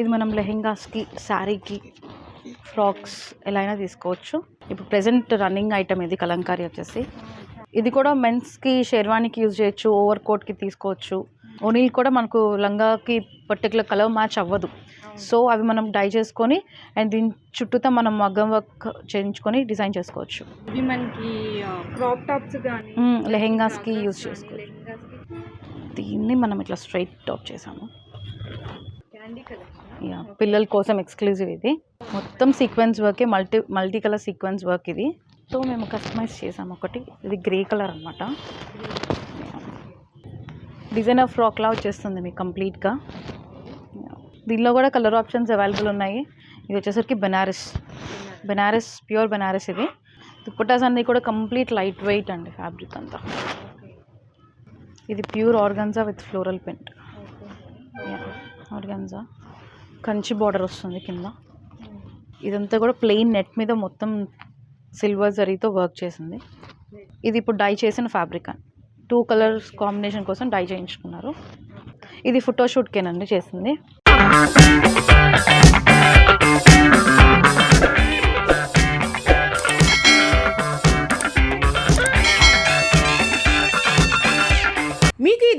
ఇది మనం లెహెంగాస్కి శారీకి ఫ్రాక్స్ ఎలా అయినా తీసుకోవచ్చు. ఇప్పుడు ప్రెసెంట్ రన్నింగ్ ఐటమ్ ఇది కలంకారీ వచ్చేసి. ఇది కూడా మెన్స్కి షెర్వానికి యూజ్ చేయొచ్చు ఓవర్ కోట్కి తీసుకోవచ్చు. ఓనీల్ కూడా మనకు లంగాకి పర్టికులర్ కలర్ మ్యాచ్ అవ్వదు. సో అవి మనం డై చేసుకొని అండ్ దీని చుట్టూతా మనం మగ్గం వర్క్ చేయించుకొని డిజైన్ చేసుకోవచ్చు. ఇవి మనకి క్రాప్ టాప్స్ కానీ లెహెంగాస్కి యూజ్ చేసుకోవచ్చు. దీన్ని మనం ఇట్లా స్ట్రైట్ టాప్ చేసాము. పిల్లల కోసం ఎక్స్క్లూజివ్ ఇది. మొత్తం సీక్వెన్స్ వర్కే multi multi colour sequence work ఇది. సో మేము కస్టమైజ్ చేసాము ఒకటి. ఇది గ్రే కలర్ అనమాట డిజైనర్ ఫ్రాక్లా వచ్చేస్తుంది మీకు కంప్లీట్గా దీనిలో కూడా కలర్ ఆప్షన్స్ అవైలబుల్ ఉన్నాయి. ఇది వచ్చేసరికి బెనారస్. బెనారస్ ప్యూర్ బెనారస్ ఇది. దుప్పటాస్ అన్నీ కూడా కంప్లీట్ లైట్ వెయిట్ అండి ఫ్యాబ్రిక్ అంతా. ఇది pure organza with floral paint organza Kanchi border వస్తుంది కింద. ఇదంతా కూడా ప్లెయిన్ నెట్ మీద మొత్తం సిల్వర్ జరీతో వర్క్ చేసింది. ఇది ఇప్పుడు డై చేసిన ఫ్యాబ్రిక్ అని టూ కలర్స్ కాంబినేషన్ కోసం డై చేయించుకున్నారు. ఇది ఫోటోషూట్కేనండి చేసింది.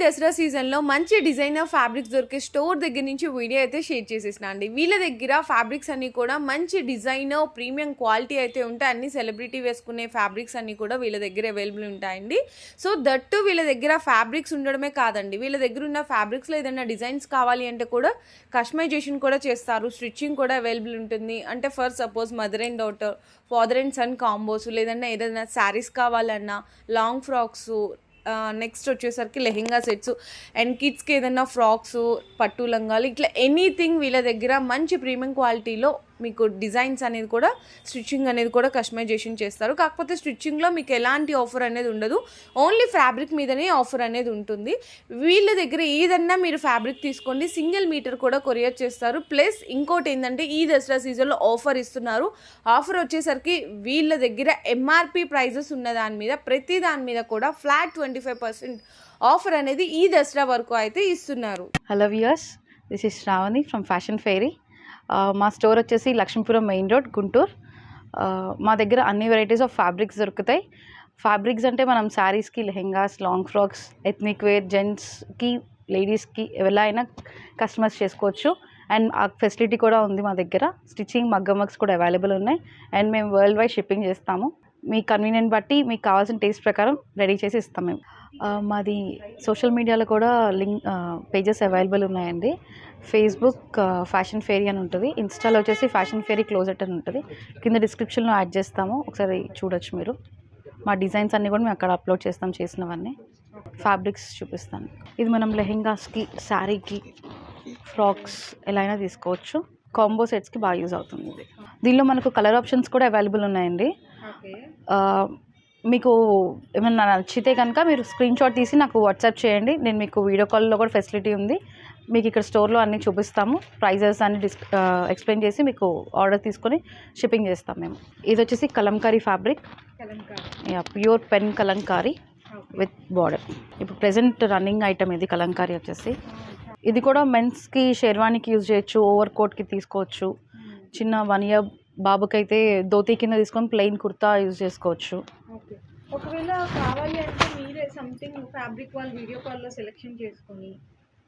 దసరా సీజన్లో మంచి డిజైనర్ ఫ్యాబ్రిక్స్ దొరికే స్టోర్ దగ్గర నుంచి వీడియో అయితే షేర్ చేసేసిన అండి. వీళ్ళ దగ్గర ఫ్యాబ్రిక్స్ అన్నీ కూడా మంచి డిజైనర్ ప్రీమియం క్వాలిటీ అయితే ఉంటాయి. అన్ని సెలబ్రిటీ వేసుకునే ఫ్యాబ్రిక్స్ అన్నీ కూడా వీళ్ళ దగ్గర అవైలబుల్ ఉంటాయండి. సో దట్టు వీళ్ళ దగ్గర ఫ్యాబ్రిక్స్ ఉండడమే కాదండి. వీళ్ళ దగ్గర ఉన్న ఫ్యాబ్రిక్స్లో ఏదైనా డిజైన్స్ కావాలి అంటే కూడా కస్టమైజేషన్ కూడా చేస్తారు. స్టిచ్చింగ్ కూడా అవైలబుల్ ఉంటుంది. అంటే for suppose mother and daughter father and son combos లేదన్నా ఏదైనా శారీస్ కావాలన్నా లాంగ్ ఫ్రాక్స్ నెక్స్ట్ వచ్చేసరికి లెహెంగా సెట్స్ అండ్ కిడ్స్కి ఏదైనా ఫ్రాక్స్ పట్టు లంగాలు ఇట్లా ఎనీథింగ్ వీళ్ళ దగ్గర మంచి ప్రీమియం క్వాలిటీలో మీకు డిజైన్స్ అనేది కూడా స్టిచ్చింగ్ అనేది కూడా కస్టమైజేషన్ చేస్తారు. కాకపోతే స్టిచ్చింగ్లో మీకు ఎలాంటి ఆఫర్ అనేది ఉండదు. ఓన్లీ ఫ్యాబ్రిక్ మీదనే ఆఫర్ అనేది ఉంటుంది. వీళ్ళ దగ్గర ఏదన్నా మీరు ఫ్యాబ్రిక్ తీసుకోండి సింగిల్ మీటర్ కూడా కొరియర్ చేస్తారు. ప్లస్ ఇంకోటి ఏంటంటే ఈ దసరా సీజన్లో ఆఫర్ ఇస్తున్నారు. ఆఫర్ వచ్చేసరికి వీళ్ళ దగ్గర ఎంఆర్పి ప్రైజెస్ ఉన్న దాని మీద ప్రతి దాని మీద కూడా flat twenty five percent offer అనేది ఈ దసరా వరకు అయితే ఇస్తున్నారు. Hello viewers this is Shravani from Fashion Fairy మా స్టోర్ వచ్చేసి లక్ష్మీపురం మెయిన్ రోడ్ గుంటూరు. మా దగ్గర అన్ని వెరైటీస్ ఆఫ్ ఫ్యాబ్రిక్స్ దొరుకుతాయి. ఫ్యాబ్రిక్స్ అంటే మనం శారీస్కి lehengas long frocks ethnic wear జెంట్స్కి లేడీస్కి ఎలా అయినా కస్టమైజ్ చేసుకోవచ్చు. అండ్ ఆ ఫెసిలిటీ కూడా ఉంది మా దగ్గర. స్టిచ్చింగ్ మగ్గం వర్క్స్ కూడా అవైలబుల్ ఉన్నాయి. అండ్ మేము వరల్డ్ వైడ్ షిప్పింగ్ చేస్తాము. మీ కన్వీనియంట్ బట్టి మీకు కావాల్సిన టేస్ట్ ప్రకారం రెడీ చేసి ఇస్తాం మేము. మాది సోషల్ మీడియాలో కూడా లింక్ పేజెస్ అవైలబుల్ ఉన్నాయండి. ఫేస్బుక్ ఫ్యాషన్ ఫేరీ అని ఉంటుంది. ఇన్స్టాలో వచ్చేసి ఫ్యాషన్ ఫేరీ క్లోజెట్ అని ఉంటుంది. కింద డిస్క్రిప్షన్లో యాడ్ చేస్తాము. ఒకసారి చూడొచ్చు మీరు. మా డిజైన్స్ అన్నీ కూడా మేము అక్కడ అప్లోడ్ చేస్తాం చేసినవన్నీ. ఫ్యాబ్రిక్స్ చూపిస్తాను. ఇది మనం లెహెంగాస్కి శారీకి ఫ్రాక్స్ ఎలా అయినా తీసుకోవచ్చు. కాంబో సెట్స్కి బాగా యూజ్ అవుతుంది ఇది. దీనిలో మనకు కలర్ ఆప్షన్స్ కూడా అవైలబుల్ ఉన్నాయండి. మీకు ఏమన్నా నచ్చితే కనుక మీరు స్క్రీన్ షాట్ తీసి నాకు వాట్సాప్ చేయండి. నేను మీకు వీడియో కాల్లో కూడా ఫెసిలిటీ ఉంది. మీకు ఇక్కడ స్టోర్లో అన్నీ చూపిస్తాము. ప్రైజెస్ అన్ని డిస్ ఎక్స్ప్లెయిన్ చేసి మీకు ఆర్డర్ తీసుకొని షిప్పింగ్ చేస్తాం మేము. ఇది వచ్చేసి kalamkari fabric kalamkari. Pure pen kalamkari with border ఇప్పుడు ప్రెసెంట్ రన్నింగ్ ఐటమ్ ఇది కలంకారీ వచ్చేసి. ఇది కూడా మెన్స్కి షెర్వానికి యూజ్ చేయొచ్చు ఓవర్ కోట్కి తీసుకోవచ్చు. చిన్న వన్ ఇయర్ బాబుకైతే ధోతి కింద తీసుకొని ప్లెయిన్ కుర్తా యూజ్ చేసుకోవచ్చు. ఒకవేళ కావాలి అంటే మీరే సంథింగ్ ఫ్యాబ్రిక్ వాళ్ళు వీడియో కాల్లో సెలెక్షన్ చేసుకొని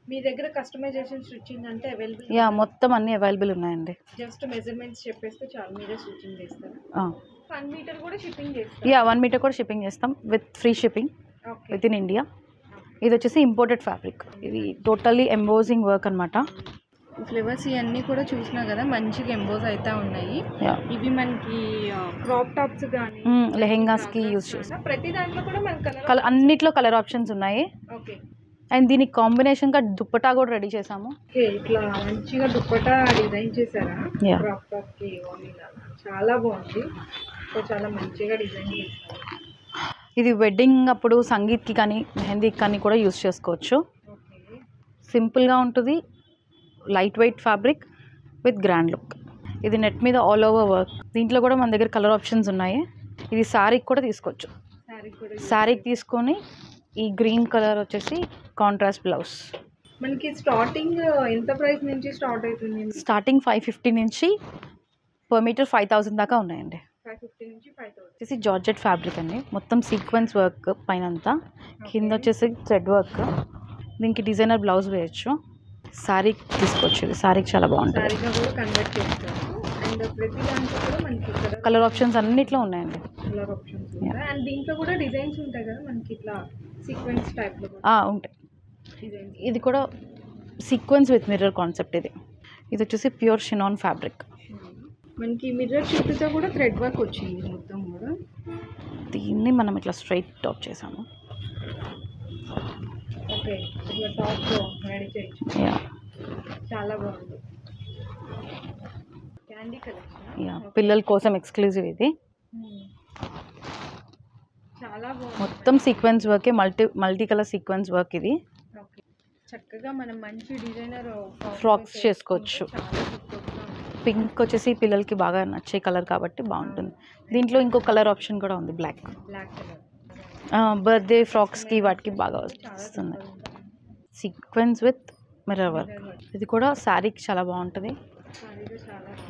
మీ దగ్గర కస్టమైజేషన్ స్టిచ్చింగ్ అంటే అవైలబుల్ యా మొత్తం అన్నీ అవైలబుల్ ఉన్నాయండి. జస్ట్ మెజర్మెంట్స్ చెప్పేస్తే చాలు మీరే స్టిచ్చింగ్ చేస్తారు. ఆ. వన్ మీటర్ కూడా షిప్పింగ్ చేస్తారు. యా వన్ మీటర్ కూడా షిప్పింగ్ చేస్తాం with free shipping okay with in India ఇది వచ్చేసి ఇంపోర్టెడ్ ఫ్యాబ్రిక్ ఇది టోటల్లీ ఎంబోజింగ్ వర్క్ అనమాట ఫ్లేవర్స్ ఇవన్నీ కూడా చూసినా కదా మంచిగా ఎంబోజ్ అయితే ఉన్నాయి. ఇవి మనకి క్రాప్ టాప్స్ కానీ లెహెంగాస్కి యూజ్ చేస్తాం. ప్రతి దాంట్లో కూడా మన కలర్ కలర్ అన్నిట్లో కలర్ ఆప్షన్స్ ఉన్నాయి. ఓకే అండ్ దీనికి కాంబినేషన్గా దుప్పటా కూడా రెడీ చేసాము ఇట్లా మంచిగా దుప్పటా డిజైన్ చేశారా? చాలా బాగుంది. చాలా మంచిగా డిజైన్ చేశారు. ఇది వెడ్డింగ్ అప్పుడు సంగీత్కి కానీ మెహందీకి కానీ కూడా యూజ్ చేసుకోవచ్చు. సింపుల్గా ఉంటుంది. Light weight fabric with grand look ఇది నెట్ మీద ఆల్ ఓవర్ వర్క్ దీంట్లో కూడా మన దగ్గర కలర్ ఆప్షన్స్ ఉన్నాయి. ఇది శారీకి కూడా తీసుకోవచ్చు. శారీకి తీసుకొని ఈ గ్రీన్ కలర్ వచ్చేసి కాంట్రాస్ట్ బ్లౌజ్. మనకి స్టార్టింగ్ ఎంత ప్రైస్ నుంచి స్టార్ట్ అవుతుంది? స్టార్టింగ్ ఫైవ్ ఫిఫ్టీ నుంచి పర్ మీటర్ ఫైవ్ థౌసండ్ దాకా ఉన్నాయండి. ఫైవ్ ఫిఫ్టీ నుంచి ఫైవ్ థౌసండ్. వచ్చేసి జార్జెట్ ఫ్యాబ్రిక్ అండి. మొత్తం సీక్వెన్స్ వర్క్ పైన అంతా కింద వచ్చేసి థ్రెడ్ వర్క్. దీనికి డిజైనర్ బ్లౌజ్ వేయచ్చు. శారీ తీసుకోవచ్చు శారీకి చాలా బాగుంటుంది. అండ్ ప్రతి దాంట్లో కూడా మనకి ఇక్కడ కలర్ ఆప్షన్స్ అన్నిట్లో ఉన్నాయండి. కలర్ ఆప్షన్స్ ఉంటాయి. అండ్ దీంట్లో కూడా డిజైన్స్ ఉంటాయి కదా మనకి ఇట్లా సీక్వెన్స్ టైప్లో ఆ, ఉంటాయి. డిజైన్స్ ఇది కూడా సీక్వెన్స్ విత్ మిర్రర్ కాన్సెప్ట్ ఇది. ఇది వచ్చేసి ప్యూర్ షినాన్ ఫ్యాబ్రిక్ మనకి మిర్రర్ చుట్టూతో కూడా థ్రెడ్ వర్క్ వచ్చింది మొత్తం కూడా. దీన్ని మనం ఇట్లా స్ట్రైట్ టాప్ చేసాము. ఓకే ఇట్లా టాప్ రెడీ చేయొచ్చు. యా చాలా బాగుంది. పిల్లల కోసం ఎక్స్క్లూజివ్ ఇది. చాలా బాగుంది. మొత్తం సీక్వెన్స్ వర్కే multi multi colour sequence work ఇది. చక్కగా మనం మంచి డిజైనర్ చేసుకోవచ్చు. చాలా సూపర్గా ఉంది పింక్ వచ్చేసి పిల్లలకి బాగా నచ్చే కలర్ కాబట్టి బాగుంటుంది. దీంట్లో ఇంకో కలర్ ఆప్షన్ కూడా ఉంది బ్లాక్ బర్త్డే ఫ్రాక్స్కి వాటికి బాగా వస్తుంది. Sequence with mirror work. ఇది కూడా శారీకి చాలా బాగుంటుంది.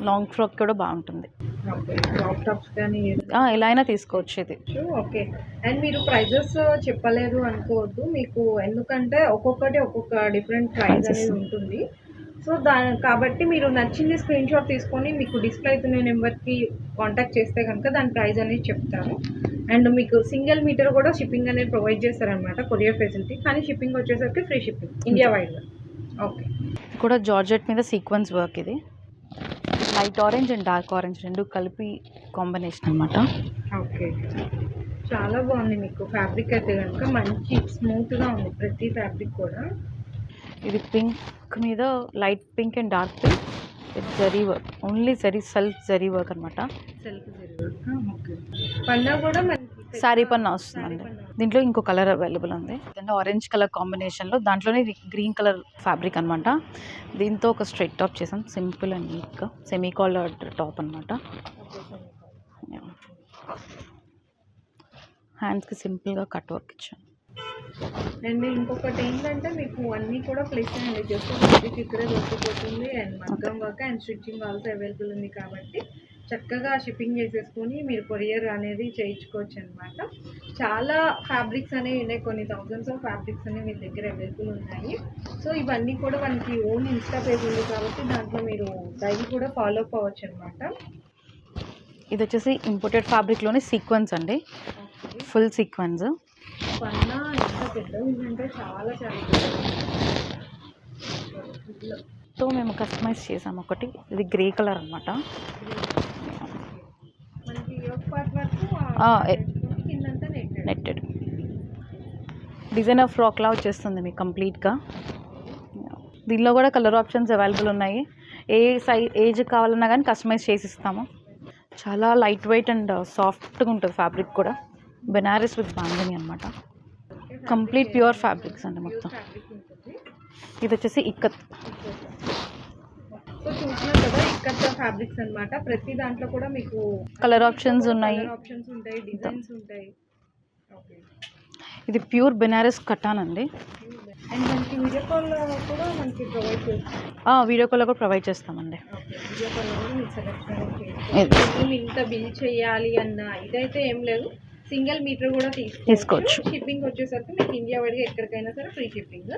లాంగ్ ఫ్రాక్ కూడా బాగుంటుంది. ఎలా అయినా తీసుకోవచ్చు ఇది. ఓకే అండ్ మీరు ప్రైజెస్ చెప్పలేదు అనుకోవద్దు. మీకు ఎందుకంటే ఒక్కొక్కటి ఒక్కొక్క డిఫరెంట్ Prices. అనేది ఉంటుంది. సో దా కాబట్టి మీరు నచ్చింది స్క్రీన్ షాట్ తీసుకొని మీకు డిస్ప్లే అవుతున్న నెంబర్కి కాంటాక్ట్ చేస్తే కనుక దాని ప్రైస్ అనేది చెప్తాను అండ్ మీకు సింగిల్ మీటర్ కూడా షిప్పింగ్ అనేది ప్రొవైడ్ చేస్తారనమాట కొరియర్ ఫెసిలిటీ కానీ షిప్పింగ్ వచ్చేసరికి ఫ్రీ షిప్పింగ్ ఇండియా వైడ్గా ఓకే కూడా జార్జెట్ మీద సీక్వెన్స్ వర్క్ ఇది. Light orange and dark orange రెండు కలిపి కాంబినేషన్ అనమాట ఓకే. చాలా బాగుంది మీకు ఫ్యాబ్రిక్ అయితే కనుక. మంచి స్మూత్గా ఉంది ప్రతి ఫ్యాబ్రిక్ కూడా. ఇది పింక్ మీద light pink and dark pink zari work. Only zari self zari work అనమాట సెల్ఫ్ ఓకే. పన్నా కూడా మనకి శారీ పన్న వస్తుందండి. దీంట్లో ఇంకో కలర్ అవైలబుల్ ఉంది. ఆరెంజ్ కలర్ కాంబినేషన్లో దాంట్లోనే గ్రీన్ కలర్ ఫ్యాబ్రిక్ అనమాట దీంతో ఒక స్ట్రైట్ టాప్ చేసాం. సింపుల్ అండ్ నీట్గా సెమీ కాలర్ టాప్ అనమాట హ్యాండ్స్కి సింపుల్గా కట్ వర్క్ ఇచ్చాను అండ్ ఇంకొకటి ఏంటంటే మీకు అన్నీ కూడా ప్లేస్ అండి జస్ట్ ఫ్యాబ్రిక్ ఇక్కడే దొరికిపోతుంది. అండ్ మగ్గం work and stitching also available ఉంది కాబట్టి చక్కగా షిప్పింగ్ చేసేసుకొని మీరు కొరియర్ అనేది చేయించుకోవచ్చు అనమాట చాలా ఫ్యాబ్రిక్స్ అనేవి ఉన్నాయి. కొన్ని థౌజండ్స్ ఆఫ్ ఫ్యాబ్రిక్స్ అనేవి మీ దగ్గర అవైలబుల్ ఉన్నాయి. సో ఇవన్నీ కూడా మనకి ఓన్ ఇన్స్టా పేజ్ ఉంది కాబట్టి దాంట్లో మీరు డైలీ కూడా ఫాలో అప్ అవ్వచ్చు అనమాట ఇది వచ్చేసి ఇంపోర్టెడ్ ఫ్యాబ్రిక్లోనే సీక్వెన్స్ అండి. ఫుల్ సీక్వెన్స్ పన్నా ఎంత పెద్దగా ఉందంటే చాలా చాలా. సో మేము కస్టమైజ్ చేసాం ఒకటి. ఇది గ్రే కలర్ అనమాట మనకి యోగ్ పార్ట్ వరకు ఆ, ఆ ఎ- కిందంతా నెట్ నెట్టెడ్ డిజైనర్ ఫ్రాక్లా వచ్చేస్తుంది మీకు కంప్లీట్గా దీనిలో కూడా కలర్ ఆప్షన్స్ అవైలబుల్ ఉన్నాయి. ఏ సై ఏజ్ కావాలన్నా కానీ కస్టమైజ్ చేసి ఇస్తాము చాలా లైట్ వెయిట్ అండ్ సాఫ్ట్గా ఉంటుంది ఫ్యాబ్రిక్ కూడా. బెనారస్ విత్ బాంగని అనమాట కంప్లీట్ ప్యూర్ ఫ్యాబ్రిక్స్ అండి మొత్తం. ఇది వచ్చేసి ఇక్కత్. సో చూసినాం కదా ఇక్కడ ఫ్యాబ్రిక్స్ అన్నమాట. ప్రతి దాంట్లో కూడా మీకు కలర్ ఆప్షన్స్ ఉన్నాయి. ఆప్షన్స్ ఉంటాయి డిజైన్స్ ఉంటాయి. ఓకే ఇది ప్యూర్ బెనారస్ కటాన్ అండి. అండ్ మనకి వీడియో కాల్ కూడా మనకి ప్రొవైడ్ చేస్తాం. వీడియో కాల్ కూడా ప్రొవైడ్ చేస్తామండి. వీడియో కాల్ కూడా మీకు సెలెక్ట్ ఇంత బిల్ చేయాలి అన్న ఇదైతే ఏం లేదు. సింగిల్ మీటర్ కూడా తీసుకోవచ్చు. తీసుకోవచ్చు. షిప్పింగ్ వచ్చేసరికి మీకు ఇండియా వైడ్గా ఎక్కడికైనా సరే ఫ్రీ షిప్పింగ్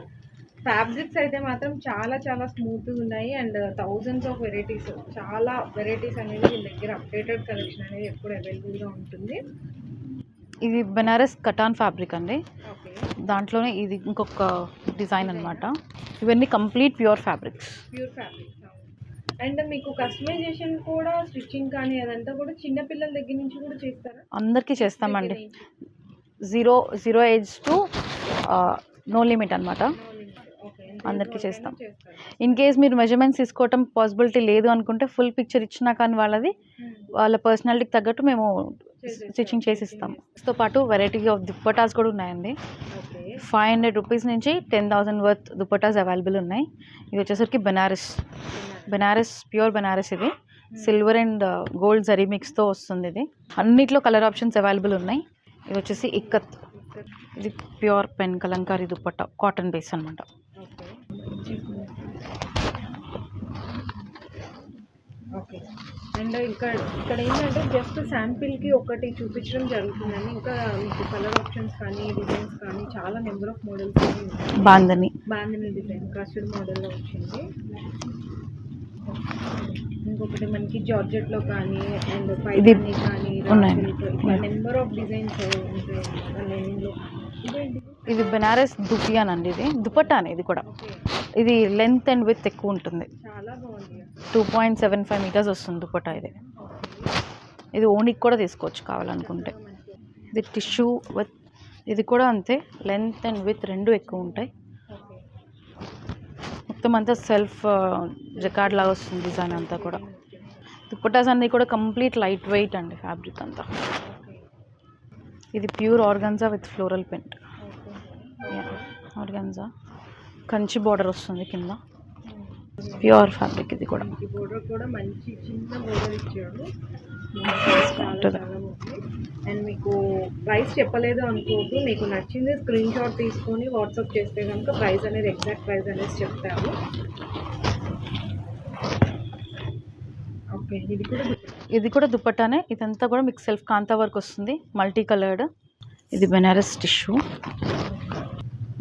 ఫ్యాబ్రిక్స్ అయితే మాత్రం చాలా చాలా స్మూత్గా ఉన్నాయి. అండ్ థౌజండ్స్ ఆఫ్ వెరైటీస్ చాలా వెరైటీస్ అనేది వీళ్ళ దగ్గర అప్డేటెడ్ కలెక్షన్ అనేది ఎప్పుడు అవైలబుల్గా ఉంటుంది. ఇది బెనారస్ కటాన్ ఫ్యాబ్రిక్ అండి. ఓకే. దాంట్లోనే ఇది ఇంకొక డిజైన్ అనమాట ఇవన్నీ complete pure fabrics. Pure fabrics and మీకు కస్టమైజేషన్ కూడా స్టిచ్చింగ్ కానీ అదంతా కూడా చిన్న పిల్లల దగ్గర నుంచి కూడా చేస్తారా? అందరికీ చేస్తామండి. Zero zero age to no limit అనమాట అందరికీ చేస్తాం. ఇన్ కేస్ మీరు మెజర్మెంట్స్ తీసుకోవటం పాసిబిలిటీ లేదు అనుకుంటే ఫుల్ పిక్చర్ ఇచ్చినా కానీ వాళ్ళది Hmm. వాళ్ళ పర్సనాలిటీకి తగ్గట్టు మేము. స్టిచ్చింగ్ చేసి ఇస్తాము తో పాటు వెరైటీ ఆఫ్ దుప్పటాస్ కూడా ఉన్నాయండి. ఫైవ్ హండ్రెడ్ రూపీస్ నుంచి ten thousand worth dupattas available ఉన్నాయి. ఇది వచ్చేసరికి బెనారస్. బెనారస్. ప్యూర్ బెనారస్ ఇది. సిల్వర్ అండ్ గోల్డ్ జరీ మిక్స్తో వస్తుంది ఇది. అన్నిట్లో కలర్ ఆప్షన్స్ అవైలబుల్ ఉన్నాయి. ఇది వచ్చేసి ఇక్కత్. ఇది pure pen kalamkari dupatta cotton base అనమాట ఓకే. అండ్ ఇంకా ఇక్కడ ఏంటంటే జస్ట్ శాంపిల్కి ఒకటి చూపించడం జరుగుతుందండి. ఇంకా మీకు కలర్ ఆప్షన్స్ కానీ డిజైన్స్ కానీ చాలా number of models bandhani bandhani design crushed మోడల్లో వచ్చింది. ఇంకొకటి మనకి జార్జెట్లో కానీ అండ్ పైదాని కానీ నెంబర్ ఆఫ్ డిజైన్స్ ఉంటాయి లెనిన్లో ఇదేంటి? ఇది బెనారస్ దుపియాన్ అండి ఇది. దుపట్టానే ఇది కూడా. ఇది లెంత్ అండ్ విత్ ఎక్కువ ఉంటుంది. Two point seven five meters వస్తుంది దుపట్టా ఇది. ఇది ఓనికి కూడా తీసుకోవచ్చు కావాలనుకుంటే. ఇది టిష్యూ విత్ ఇది కూడా అంతే. లెంత్ అండ్ విత్ రెండు ఎక్కువ ఉంటాయి. మొత్తం అంతా సెల్ఫ్ జకార్డ్ లాగా వస్తుంది డిజైన్ అంతా కూడా. దుప్పటాస్ అన్నీ కూడా కంప్లీట్ లైట్ వెయిట్ అండి ఫ్యాబ్రిక్ అంతా. ఇది pure organza with floral okay organza. Kanchi border వస్తుంది కింద. ప్యూర్ ఫ్యాబ్రిక్ ఇది కూడా. ఈ బోర్డర్ కూడా మంచి చిన్న బోర్డర్ ఇచ్చాడు అండ్ మీకు ప్రైస్ చెప్పలేదు అనుకోవద్దు. మీకు నచ్చింది స్క్రీన్ షాట్ తీసుకొని వాట్సాప్ చేస్తే కనుక ప్రైస్ అనేది ఎగ్జాక్ట్ ప్రైస్ అనేది చెప్తాము ఓకే ఇది కూడా ఇది కూడా దుపట్టానే ఇదంతా కూడా మీకు సెల్ఫ్ కాంతా వర్క్ వస్తుంది. మల్టీ కలర్డ్ ఇది బెనారస్ టిష్యూ.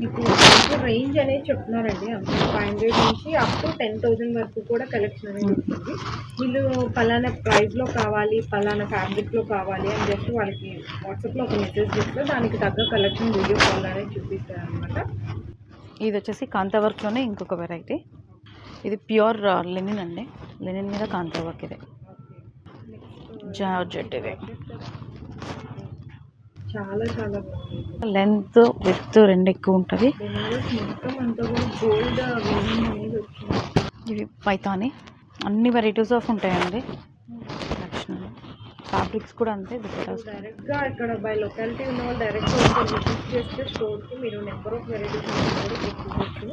మీకు రేంజ్ అనేది చెప్తున్నారండి. ఫైవ్ హండ్రెడ్ నుంచి అప్ టు టెన్ థౌజండ్ వరకు కూడా కలెక్షన్ అనేది ఉంటుంది వీళ్ళు పలానా ప్రైస్లో కావాలి పలానా ఫ్యాబ్రిక్లో కావాలి అని జస్ట్ వాళ్ళకి వాట్సాప్లో ఒక మెసేజ్ చేస్తే దానికి తగ్గ కలెక్షన్ వీడియో కాల్ అనేది చూపిస్తారు అనమాట ఇది వచ్చేసి కాంతా వర్క్లోనే ఇంకొక వెరైటీ ఇది ప్యూర్ లెనిన్ అండి. లెనిన్ మీద కాంతా వర్క్ ఇది జార్జెట్ ఇది. చాలా చాలా. బాగుంది లెంత్ విత్ రెండు ఎక్కువ ఉంటుంది. మొత్తం అంతా కూడా గోల్డ్ అనేది వచ్చింది. ఇవి పైతాని అన్ని వెరైటీస్ ఆఫ్ ఉంటాయండి. ఫ్యాబ్రిక్స్ కూడా అంతే డైరెక్ట్గా ఇక్కడ బై లొకాలిటీ ఉన్న వాళ్ళు డైరెక్ట్గా విజిట్ చేస్తే స్టోర్కి మీరు నెంబర్ ఆఫ్ వెరైటీస్ కూడా చూసుకోవచ్చు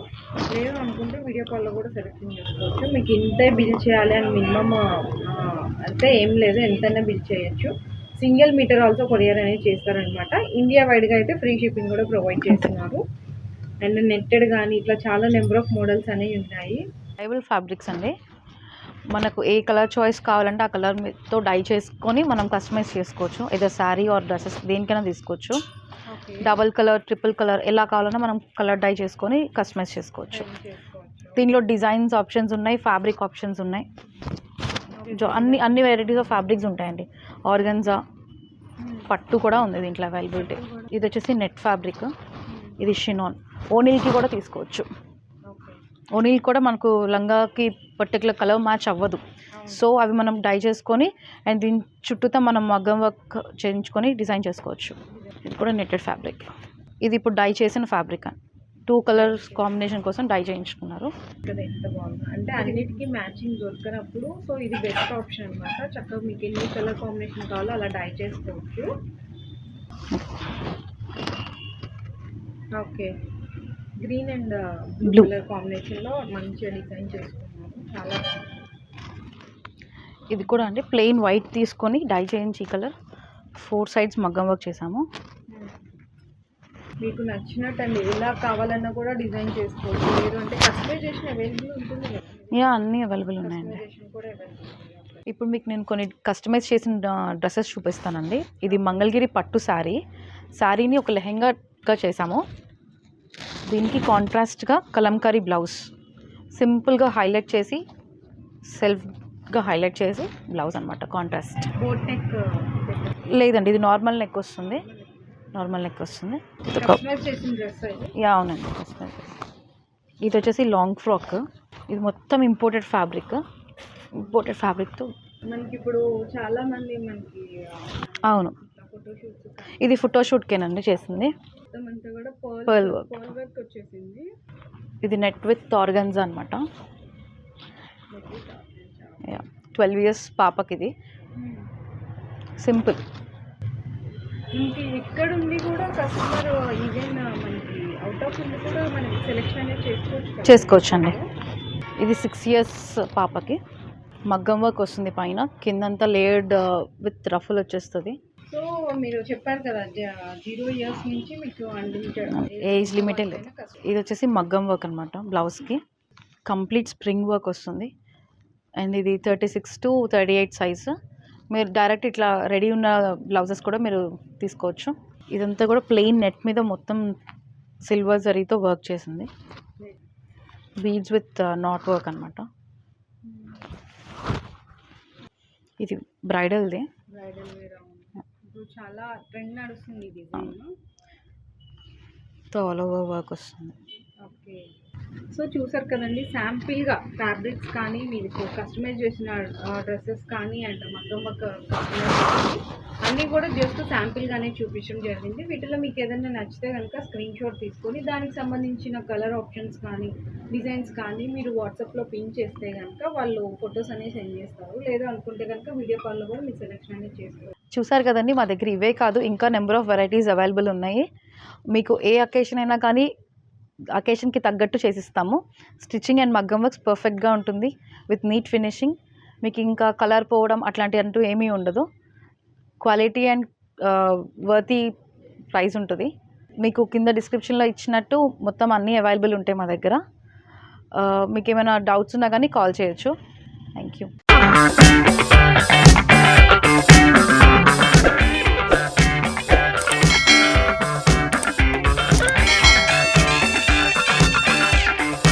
లేదు అనుకుంటే వీడియో కాల్లో కూడా సెలెక్షన్ చేసుకోవచ్చు మీకు ఇంతే బిల్ చేయాలి అని మినిమమ్ అంటే ఏం లేదు. ఎంతైనా బిల్ చేయొచ్చు. సింగిల్ మీటర్ ఆల్సో కొరియర్ అనేది చేస్తారనమాట. ఇండియా వైడ్గా అయితే ఫ్రీ షిప్పింగ్ కూడా ప్రొవైడ్ చేస్తున్నారు. అండ్ నెట్టెడ్ కానీ ఇట్లా చాలా నెంబర్ ఆఫ్ మోడల్స్ అనేవి ఉన్నాయి. డైబుల్ ఫ్యాబ్రిక్స్ అండి. మనకు ఏ కలర్ చాయిస్ కావాలంటే ఆ కలర్తో డై చేసుకొని మనం కస్టమైజ్ చేసుకోవచ్చు. ఏదో శారీ ఆర్ డ్రెస్సెస్ దేనికైనా తీసుకోవచ్చు. డబల్ కలర్ ట్రిపుల్ కలర్ ఎలా కావాలన్నా మనం కలర్ డై చేసుకొని కస్టమైజ్ చేసుకోవచ్చు. దీనిలో డిజైన్స్ ఆప్షన్స్ ఉన్నాయి ఫ్యాబ్రిక్ ఆప్షన్స్ ఉన్నాయి. అన్ని అన్ని వెరైటీస్ ఆఫ్ ఫ్యాబ్రిక్స్ ఉంటాయండి. ఆర్గన్జా పట్టు కూడా ఉంది దీంట్లో అవైలబిలిటీ ఇది వచ్చేసి నెట్ ఫ్యాబ్రిక్ ఇది షినాన్ ఓనీల్కి కూడా తీసుకోవచ్చు. ఓకే ఓనీల్ కూడా మనకు లంగాకి పర్టికులర్ కలర్ మ్యాచ్ అవ్వదు. సో అవి మనం డై చేసుకొని అండ్ దీని చుట్టూతో మనం మగ్గం వర్క్ చేయించుకొని డిజైన్ చేసుకోవచ్చు. ఇది కూడా నెట్టెడ్ ఫ్యాబ్రిక్ ఇది ఇప్పుడు డై చేసిన ఫ్యాబ్రిక్ అని టూ కలర్స్ కాంబినేషన్ కోసం డై చేయించుకున్నారు. ఎంత బాగుంది. అంటే అన్నిటికీ మ్యాచింగ్ దొరకనప్పుడు సో ఇది బెస్ట్ ఆప్షన్ అన్నమాట. చక్కగా మీకు ఎన్ని కలర్ కాంబినేషన్ కావాలో అలా డై చేసుకోవచ్చు. Okay. Green and blue. Colour కాంబినేషన్లో మంచిగా డిజైన్ చేసుకున్నాము చాలా ఇది కూడా అండి ప్లెయిన్ వైట్ తీసుకొని డై చేయించి కలర్. ఫోర్ సైడ్స్ మగ్గం వర్క్ చేసాము మీకు నచ్చినట్టు అండి ఎలా కావాలన్నా కూడా డిజైన్ చేసుకోవచ్చు. లేదు అంటే కస్టమైజేషన్ అవైలబుల్ ఉంటుంది కదా. యా అన్నీ అవైలబుల్ ఉన్నాయండి. కస్టమైజేషన్ కూడా అవైలబుల్ ఉంది. ఇప్పుడు మీకు నేను కొన్ని కస్టమైజ్ చేసిన డ్రెస్సెస్ చూపిస్తానండి. ఇది మంగళగిరి పట్టు శారీ శారీని ఒక లెహెంగాగా చేసాము దీనికి కాంట్రాస్ట్గా కలంకారీ బ్లౌజ్ సింపుల్గా హైలైట్ చేసి సెల్ఫ్గా హైలైట్ చేసి బ్లౌజ్ అనమాట కాంట్రాస్ట్ లేదండి ఇది నార్మల్ నెక్ వస్తుంది. నార్మల్ నెక్ వస్తుంది. యా అవునండి కస్టమైజ్ ఇది వచ్చేసి లాంగ్ ఫ్రాక్ ఇది మొత్తం ఇంపోర్టెడ్ ఫ్యాబ్రిక్ ఇంపోర్టెడ్ ఫ్యాబ్రిక్తో మనకి ఇప్పుడు చాలా మంది మనకి అవును. ఇది ఫోటోషూట్కేనండి చేసింది. మొత్తం అంతా కూడా pearl Pearl work. Pearl work వచ్చేసింది. ఇది నెట్ విత్ ఆర్గన్జా అనమాట యా ట్వెల్వ్ ఇయర్స్ పాపకి ఇది సింపుల్ ఇంక ఇక్కడ ఉండి కూడా కస్టమర్ ఈవెన్ మనకి అవుట్ ఆఫ్ ఉండి కూడా మనకి సెలెక్షన్ అనేది చేసుకోవచ్చు కదా. చేసుకోవచ్చండి. ఇది సిక్స్ ఇయర్స్ పాపకి. మగ్గం వర్క్ వస్తుంది పైన. కిందంతా లేయర్డ్ విత్ రఫుల్ వచ్చేస్తుంది. సో మీరు చెప్పారు కదా జీరో ఇయర్స్ నుంచి మీకు అన్లిమిటెడ్ ఏజ్ లిమిటే లేదు. ఇది వచ్చేసి మగ్గం వర్క్ అనమాట బ్లౌజ్కి కంప్లీట్ స్ప్రింగ్ వర్క్ వస్తుంది. అండ్ ఇది thirty six to thirty eight size మీరు డైరెక్ట్ ఇట్లా రెడీ ఉన్న బ్లౌజెస్ కూడా మీరు తీసుకోవచ్చు. ఇదంతా కూడా ప్లెయిన్ నెట్ మీద మొత్తం సిల్వర్ జరీతో వర్క్ చేసింది. బీడ్స్ విత్ నాట్ వర్క్ అనమాట ఇది బ్రైడల్ది. చాలా ట్రెండ్ నడుస్తుంది ఈ డిజైన్ ఆల్ ఓవర్ వర్క్ వస్తుంది. సో చూసారు కదండి శాంపిల్గా ఫ్యాబ్రిక్స్ కానీ మీకు కస్టమైజ్ చేసిన డ్రెస్సెస్ కానీ అండ్ మొత్తం ఒక అన్నీ కూడా జస్ట్ శాంపిల్గానే చూపించడం జరిగింది. వీటిలో మీకు ఏదైనా నచ్చితే కనుక స్క్రీన్ షాట్ తీసుకొని దానికి సంబంధించిన కలర్ ఆప్షన్స్ కానీ డిజైన్స్ కానీ మీరు వాట్సాప్లో పిన్ చేస్తే కనుక వాళ్ళు ఫొటోస్ అనేవి సెండ్ చేస్తారు. లేదు అనుకుంటే కనుక వీడియో కాల్లో కూడా మీ సెలెక్షన్ అనేది చేసుకోవచ్చు. చూసారు కదండి మా దగ్గర ఇవే కాదు ఇంకా నెంబర్ ఆఫ్ వెరైటీస్ అవైలబుల్ ఉన్నాయి. మీకు ఏ అకేషన్ అయినా కానీ అకేషన్కి తగ్గట్టు చేసిస్తాము. స్టిచ్చింగ్ అండ్ మగ్గం వర్క్స్ పర్ఫెక్ట్గా ఉంటుంది విత్ నీట్ ఫినిషింగ్. మీకు ఇంకా కలర్ పోవడం అట్లాంటివి అంటూ ఏమీ ఉండదు. క్వాలిటీ అండ్ వర్తి ప్రైస్ ఉంటుంది. మీకు కింద డిస్క్రిప్షన్లో ఇచ్చినట్టు మొత్తం అన్నీ అవైలబుల్ ఉంటాయి మా దగ్గర. మీకు ఏమైనా డౌట్స్ ఉన్నా కానీ కాల్ చేయొచ్చు. Thank you